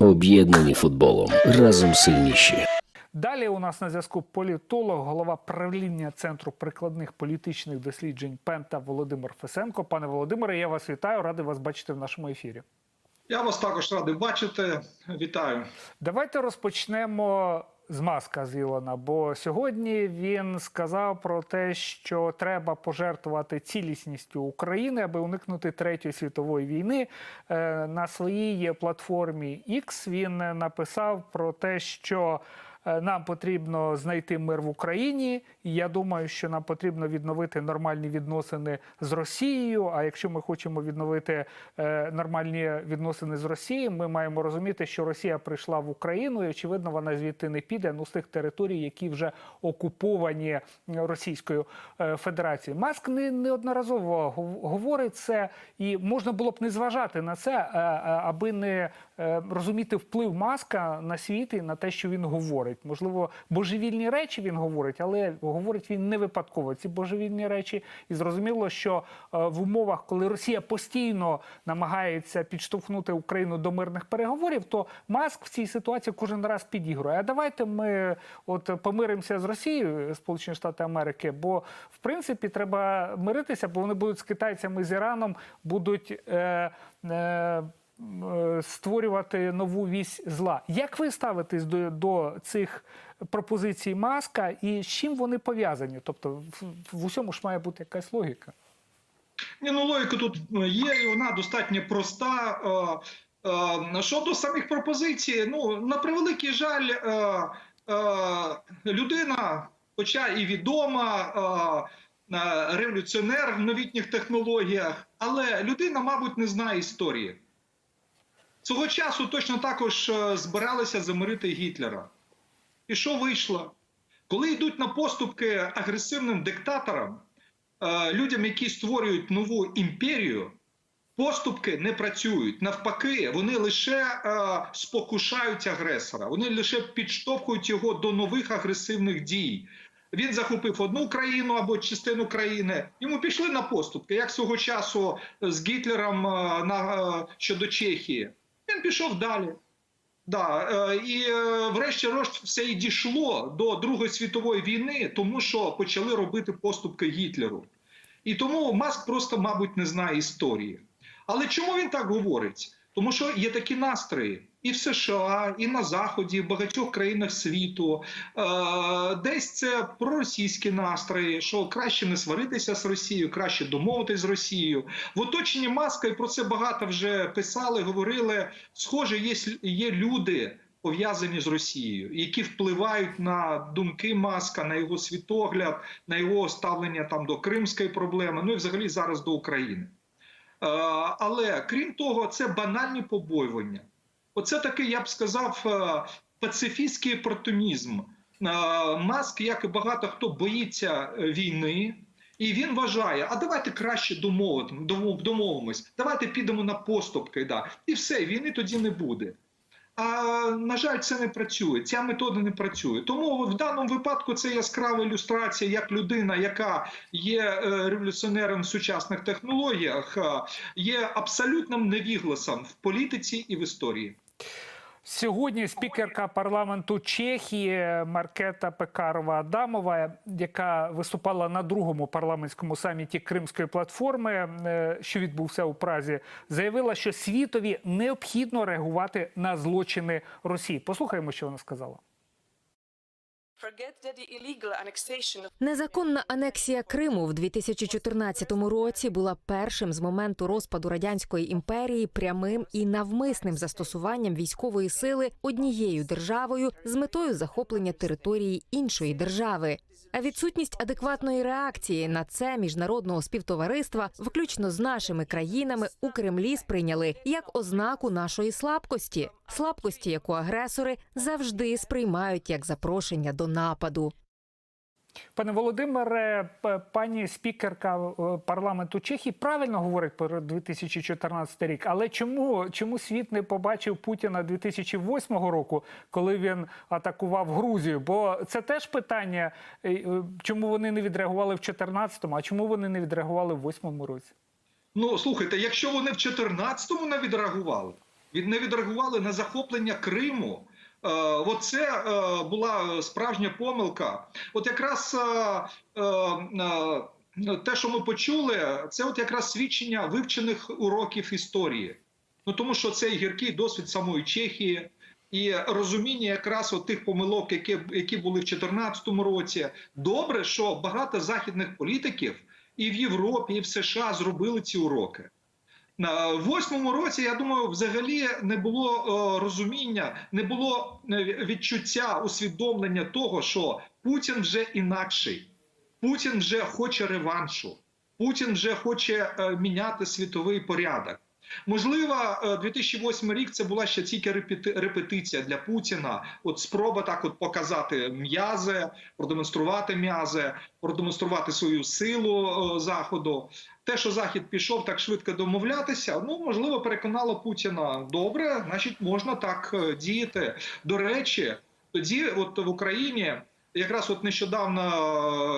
Об'єднані футболом. Разом сильніші. Далі у нас на зв'язку політолог, голова правління Центру прикладних політичних досліджень Пента Володимир Фесенко. Пане Володимире, я вас вітаю, радий вас бачити в нашому ефірі. Я вас також радий бачити. Вітаю. Давайте розпочнемо з маска з Ілона, бо сьогодні він сказав про те, що треба пожертвувати цілісністю України, аби уникнути третьої світової війни. Е, На своїй платформі X він написав про те, що нам потрібно знайти мир в Україні. І я думаю, що нам потрібно відновити нормальні відносини з Росією. А якщо ми хочемо відновити е, нормальні відносини з Росією, ми маємо розуміти, що Росія прийшла в Україну, і очевидно, вона звідти не піде. Ну з тих територій, які вже окуповані Російською е, Федерацією. Маск не неодноразово гов- говорить це, і можна було б не зважати на це, е, е, аби не е, розуміти вплив маска на світ і на те, що він говорить. Можливо, божевільні речі він говорить, але говорить він не випадково. Ці божевільні речі, і зрозуміло, що е, в умовах, коли Росія постійно намагається підштовхнути Україну до мирних переговорів, то маск в цій ситуації кожен раз підігрує. А давайте ми от помиримося з Росією, Сполучені Штати Америки, бо в принципі треба миритися, бо вони будуть з китайцями з Іраном, будуть. Е, е, створювати нову вісь зла. Як ви ставитесь до, до цих пропозицій маска і з чим вони пов'язані? Тобто, в, усьому ж має бути якась логіка. Ні, ну логіка тут є, і вона достатньо проста. Е, е, Щодо самих пропозицій, ну на превеликий жаль, е, е, людина, хоча і відома, е, е, революціонер в новітніх технологіях, але людина, мабуть, не знає історії. Цього часу точно також е, збиралися замирити Гітлера. І що вийшло? Коли йдуть на поступки агресивним диктаторам, е, людям, які створюють нову імперію, поступки не працюють. Навпаки, вони лише е, спокушають агресора, вони лише підштовхують його до нових агресивних дій. Він захопив одну країну або частину країни. Йому пішли на поступки, як свого часу з Гітлером на, щодо Чехії. Пішов далі. Да, е, і е, врешті-решт все і дійшло до Другої світової війни, тому що почали робити поступки Гітлеру. І тому Маск просто, мабуть, не знає історії. Але чому він так говорить? Тому що є такі настрої і в США, і на Заході, і в багатьох країнах світу. Е, Десь це проросійські настрої, що краще не сваритися з Росією, краще домовитись з Росією. В оточенні Маска, і про це багато вже писали, говорили. Схоже, є, є люди. Пов'язані з Росією, які впливають на думки Маска, на його світогляд, на його ставлення там до кримської проблеми, ну і взагалі зараз до України. Е, Але крім того, це банальні побоювання. Оце такий, я б сказав, е, пацифістський опортунізм. Е, Маск, як і багато хто боїться е, війни, і він вважає, а давайте краще домовимо- домовимось, давайте підемо на поступки, да. і все, війни тоді не буде. А на жаль, це не працює. Ця метода не працює. Тому в даному випадку це яскрава ілюстрація, як людина, яка є революціонером в сучасних технологіях, є абсолютним невігласом в політиці і в історії. Сьогодні спікерка парламенту Чехії Маркета Пекарова Адамова, яка виступала на другому парламентському саміті Кримської платформи, е, що відбувся у Празі, заявила, що світові необхідно реагувати на злочини Росії. Послухаємо, що вона сказала. Незаконна анексія Криму в 2014 році була першим з моменту розпаду радянської імперії прямим і навмисним застосуванням військової сили однією державою з метою захоплення території іншої держави. А відсутність адекватної реакції на це міжнародного співтовариства, включно з нашими країнами, у Кремлі сприйняли як ознаку нашої слабкості, слабкості, яку агресори завжди сприймають як запрошення до нападу. Пане Володимире, пані спікерка е, парламенту Чехії правильно говорить про 2014 рік, але чому, чому світ не побачив Путіна 2008 року, коли він атакував Грузію? Бо це теж питання, е, чому вони не відреагували в 2014, а чому вони не відреагували в 2008 році? Ну слухайте, якщо вони в 14-му не відреагували, від не відреагували на захоплення Криму. Е, Оце е, була справжня помилка. От якраз е, те, що ми почули, це от якраз свідчення вивчених уроків історії. Ну тому що це гіркий досвід самої Чехії. І розуміння якраз от тих помилок, які, які були в 2014 році. Добре, що багато західних політиків і в Європі, і в США зробили ці уроки. На восьмому році, я думаю, взагалі не було е, розуміння, не було е, відчуття усвідомлення того, що Путін вже інакший, Путін вже хоче реваншу, Путін вже хоче е, міняти світовий порядок. Можливо, е, 2008 рік це була ще тільки репети- репетиція для Путіна. От спроба так от показати м'язи, продемонструвати м'язи, продемонструвати свою силу е, заходу. Те, що захід пішов так швидко домовлятися, ну можливо, переконало Путіна. Добре, значить, можна так е, діяти. До речі, тоді, от в Україні, якраз от нещодавно,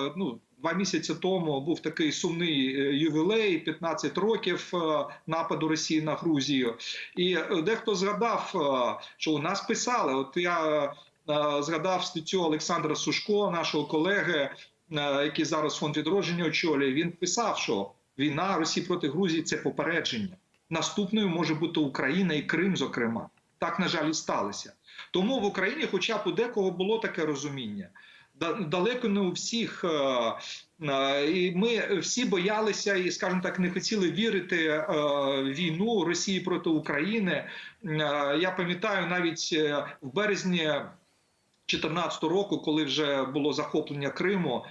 е, ну. Два місяці тому був такий сумний е, ювілей, 15 років е, нападу Росії на Грузію. І е, дехто згадав, що у нас писали. От я згадав статтю Олександра Сушко, нашого колеги, який зараз фонд відродження очолює. Він писав, що війна Росії проти Грузії це попередження. Наступною може бути Україна і Крим, зокрема. Так, на жаль, і сталося. Тому в Україні, хоча б у декого було таке розуміння. Да- Далеко не у всіх, е, е, і ми всі боялися і, скажімо так, не хотіли вірити е, війну Росії проти України. Я пам'ятаю навіть в березні 2014 року, коли вже було захоплення Криму.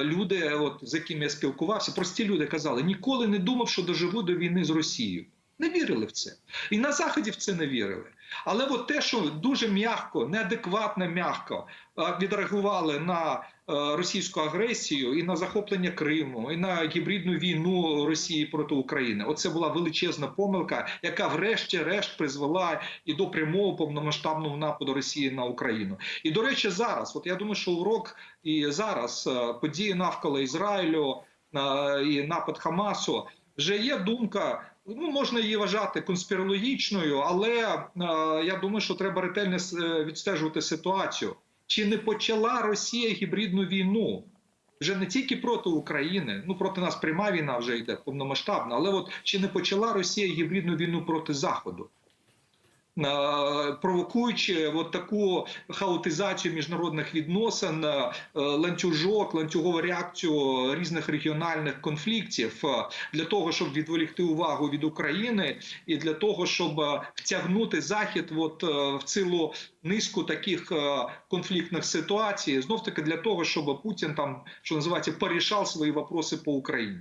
Люди, от з якими я спілкувався, прості люди казали: ніколи не думав, що доживу до війни з Росією. Не вірили в це. І на Заході в це не вірили. Але от те, що дуже м'яко, неадекватно м'яко е, відреагували на е, російську агресію і на захоплення Криму, і на гібридну війну Росії проти України, оце була величезна помилка, яка врешті-решт призвела і до прямого повномасштабного нападу Росії на Україну. І до речі, зараз, от я думаю, що урок і зараз е, події навколо Ізраїлю і напад Хамасу вже є думка. Ну, можна її вважати конспірологічною, але е, я думаю, що треба ретельно е, відстежувати ситуацію. Чи не почала Росія гібридну війну? Вже не тільки проти України, ну проти нас пряма війна вже йде повномасштабна, але от чи не почала Росія гібридну війну проти Заходу? Е, провокуючи от таку хаотизацію міжнародних відносин, е, ланцюжок, ланцюгову реакцію різних регіональних конфліктів е, для того, щоб відволікти увагу від України, і для того, щоб втягнути захід, от в цілу низку таких конфліктних ситуацій, знов таки для того, щоб Путін там, що називається, порішав свої вопроси по Україні.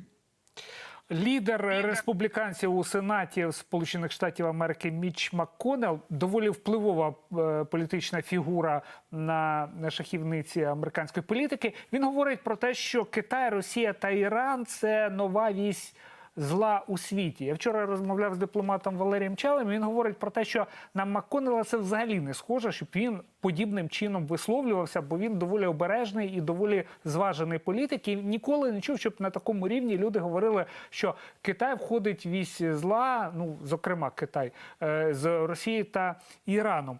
Лідер республіканців у Сенаті Сполучених Штатів Америки Міч Макконел доволі впливова е, політична фігура на шахівниці американської політики. Він говорить про те, що Китай, Росія та Іран це нова вісь зла у світі. Я вчора розмовляв з дипломатом Валерієм Чалем. Він говорить про те, що на Макконнелла це взагалі не схоже, щоб він подібним чином висловлювався, бо він доволі обережний і доволі зважений політик. І ніколи не чув, щоб на такому рівні люди говорили, що Китай входить в вісь зла, ну зокрема Китай е, з Росії та Іраном.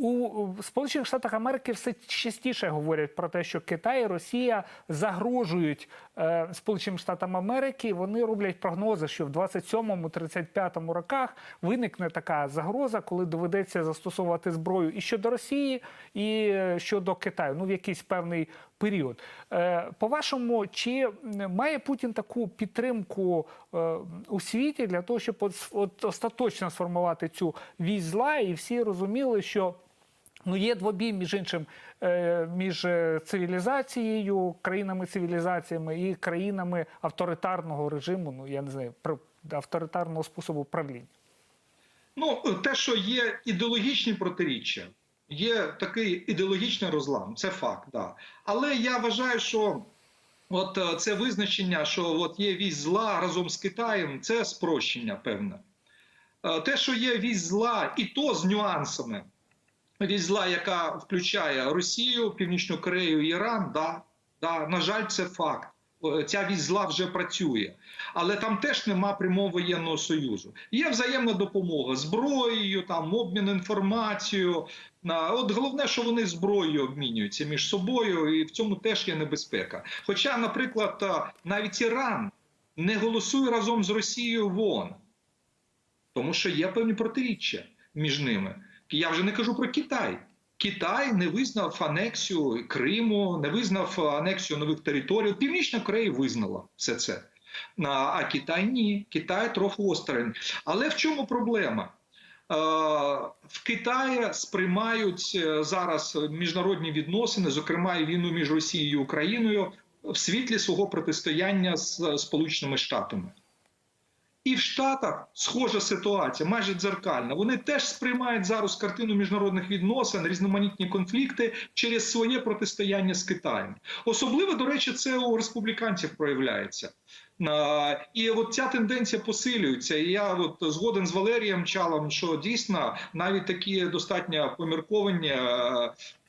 У Сполучених Штатах Америки все частіше говорять про те, що Китай і Росія загрожують е, Сполученим Штатам Америки. Вони роблять прогнози, що в 27-35 роках виникне така загроза, коли доведеться застосовувати зброю і щодо Росії, і е, щодо Китаю. Ну в якийсь певний період. Е, По-вашому, чи має Путін таку підтримку е, у світі для того, щоб от, от остаточно сформувати цю вісь зла, і всі розуміли, що Ну, є двобій, між іншим, е, між е, цивілізацією, країнами-цивілізаціями і країнами авторитарного режиму, ну я не знаю, авторитарного способу правління. Ну, те, що є ідеологічні протиріччя, є такий ідеологічний розлам, це факт, да. Але я вважаю, що от е, це визначення, що от є вісь зла разом з Китаєм, це спрощення певне. Те, що є вісь зла, і то з нюансами. Вісь зла, яка включає Росію, Північну Корею, Іран, да, да, на жаль, це факт. ця вісь зла вже працює, але там теж нема прямого воєнного союзу. Є взаємна допомога зброєю, там обмін інформацією. От головне, що вони зброєю обмінюються між собою, і в цьому теж є небезпека. Хоча, наприклад, навіть Іран не голосує разом з Росією в ООН, тому що є певні протиріччя між ними. Я вже не кажу про Китай. Китай не визнав анексію Криму, не визнав анексію нових територій. Північна Корея визнала все це. А Китай ні. Китай трохи осторонь. Але в чому проблема? Е, В Китаї сприймають е, зараз міжнародні відносини, зокрема і війну між Росією і Україною, в світлі свого протистояння з Сполученими Штатами. І в Штатах схожа ситуація, майже дзеркальна. Вони теж сприймають зараз картину міжнародних відносин, різноманітні конфлікти через своє протистояння з Китаєм. Особливо, до речі, це у республіканців проявляється. І от ця тенденція посилюється. І я от згоден з Валерієм Чалом, що дійсно навіть такі достатньо помірковані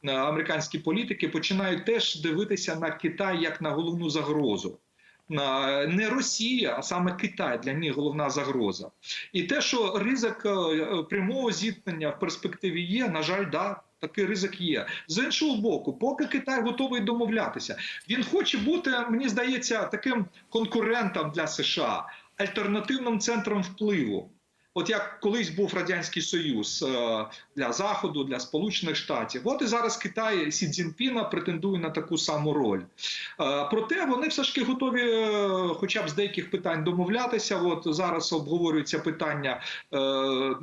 американські політики починають теж дивитися на Китай як на головну загрозу. Не Росія, а саме Китай для них головна загроза. І те, що ризик е, прямого зіткнення в перспективі є, на жаль, да. Такий ризик є з іншого боку, поки Китай готовий домовлятися, він хоче бути, мені здається, таким конкурентом для США, альтернативним центром впливу. От як колись був радянський союз е, для заходу, для сполучених штатів, от і зараз Китай Сі Цзіньпіна претендує на таку саму роль. Е, Проте вони все ж таки готові, е, хоча б з деяких питань домовлятися. От зараз обговорюється питання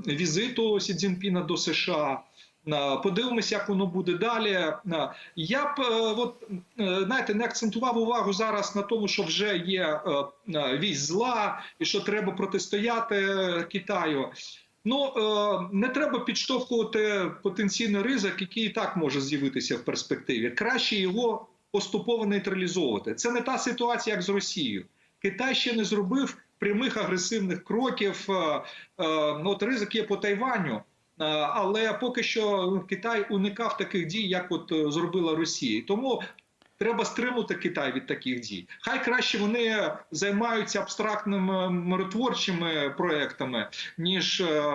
візиту Сі Цзіньпіна до США. На- Подивимося, як воно буде далі. Я б е, от, е, знаєте, не акцентував увагу зараз на тому, що вже є е, е, вісь зла і що треба протистояти е, Китаю. Ну е, не треба підштовхувати потенційний ризик, який і так може з'явитися в перспективі. Краще його поступово нейтралізовувати. Це не та ситуація, як з Росією. Китай ще не зробив прямих агресивних кроків. Е, е, от ризик є по Тайваню. Е, Але поки що Китай уникав таких дій, як от е, зробила Росія. Тому треба стримувати Китай від таких дій. Хай краще вони займаються абстрактними миротворчими проектами, ніж е,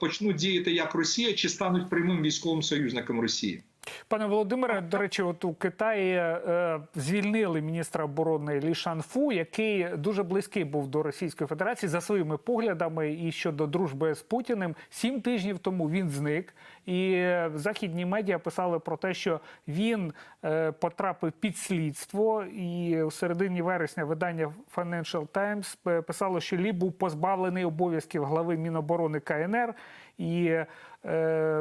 почнуть діяти як Росія, чи стануть прямим військовим союзником Росії. Пане Володимире, до речі, от у Китаї е, звільнили міністра оборони Лі Шанфу, який дуже близький був до Російської Федерації за своїми поглядами і щодо дружби з Путіним. Сім тижнів тому він зник, і е, західні медіа писали про те, що він е, потрапив під слідство. І у середині вересня видання Financial Times писало, що Лі був позбавлений обов'язків глави Міноборони КНР. І е,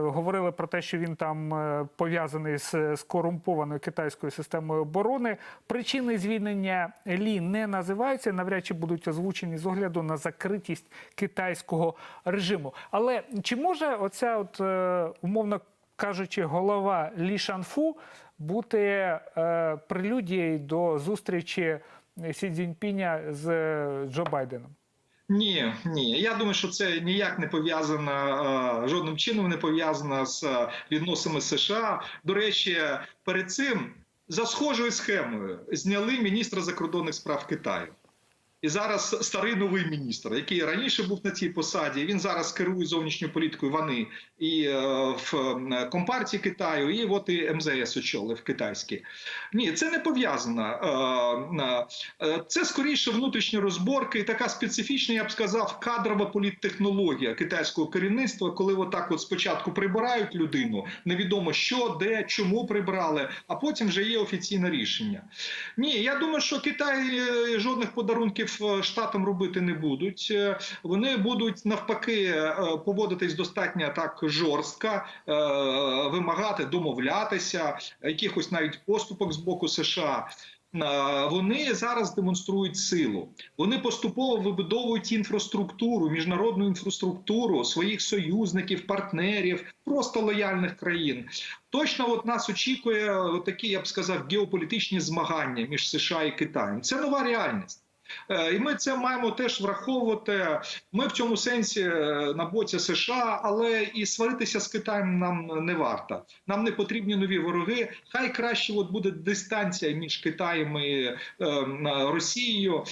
говорили про те, що він там е, пов'язаний з, з корумпованою китайською системою оборони. Причини звільнення Лі не називаються, навряд чи будуть озвучені з огляду на закритість китайського режиму. Але чи може оця, от, е, умовно кажучи, голова Лі Шанфу бути е, прелюдією до зустрічі Сі Цзіньпіня з е, Джо Байденом? Ні, ні. Я думаю, що це ніяк не пов'язано е, жодним чином не пов'язано з е, відносинами США. До речі, перед цим за схожою схемою зняли міністра закордонних справ Китаю. І зараз старий новий міністр, який раніше був на цій посаді, він зараз керує зовнішньою політикою. Вони і е, в компартії Китаю, і от і МЗС очолив китайський. Ні, це не пов'язано. Е, е, Це скоріше внутрішні розборки, і така специфічна, я б сказав, кадрова політтехнологія китайського керівництва, коли отак от спочатку прибирають людину, невідомо що, де, чому прибрали, а потім вже є офіційне рішення. Ні, я думаю, що Китай жодних подарунків штатам робити не будуть. Е, Вони будуть навпаки е, поводитись достатньо так жорстко, е, вимагати домовлятися, якихось навіть поступок з боку США. Вони зараз демонструють силу. Вони поступово вибудовують інфраструктуру, міжнародну інфраструктуру своїх союзників, партнерів, просто лояльних країн. Точно, от нас очікує такі, я б сказав, геополітичні змагання між США і Китаєм. Це нова реальність. Е, І ми це маємо теж враховувати. Ми в цьому сенсі е, на боці США, але і сваритися з Китаєм нам не варто. Нам не потрібні нові вороги. Хай краще от буде дистанція між Китаєм і е, Росією.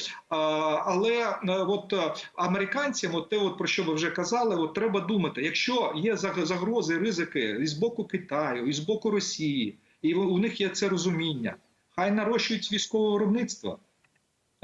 Але от американцям, от те, от про що ви вже казали, от треба думати, якщо є заг- загрози, ризики і з боку Китаю, і з боку Росії, і у них є це розуміння. Хай нарощують військове виробництво.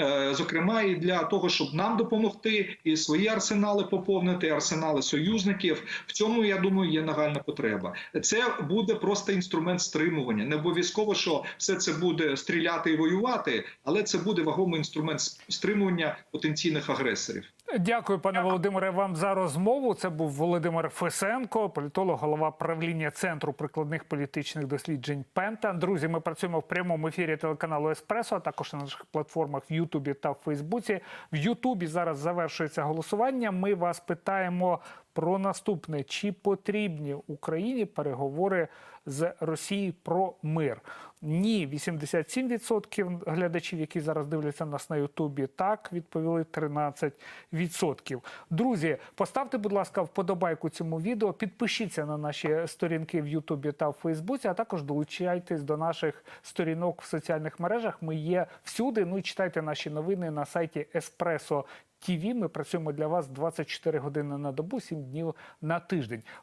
Е, Зокрема, і для того, щоб нам допомогти, і свої арсенали поповнити, арсенали союзників. В цьому я думаю, є нагальна потреба. Це буде просто інструмент стримування. Не обов'язково, що все це буде стріляти і воювати, але це буде вагомий інструмент стримування потенційних агресорів. Дякую, пане Володимире, вам за розмову. Це був Володимир Фесенко, політолог, голова правління центру прикладних політичних досліджень Пента. Друзі, ми працюємо в прямому ефірі телеканалу Еспресо, а також на наших платформах в Ютубі та в Фейсбуці. В Ютубі зараз завершується голосування. Ми вас питаємо про наступне: чи потрібні Україні переговори з Росією про мир? Ні, 87% глядачів, які зараз дивляться нас на Ютубі, так відповіли 13%. Друзі, поставте, будь ласка, вподобайку цьому відео, підпишіться на наші сторінки в Ютубі та в Фейсбуці, а також долучайтесь до наших сторінок в соціальних мережах. Ми є всюди. Ну і читайте наші новини на сайті Еспресо. ТІВІ. Ми працюємо для вас 24 години на добу, 7 днів на тиждень.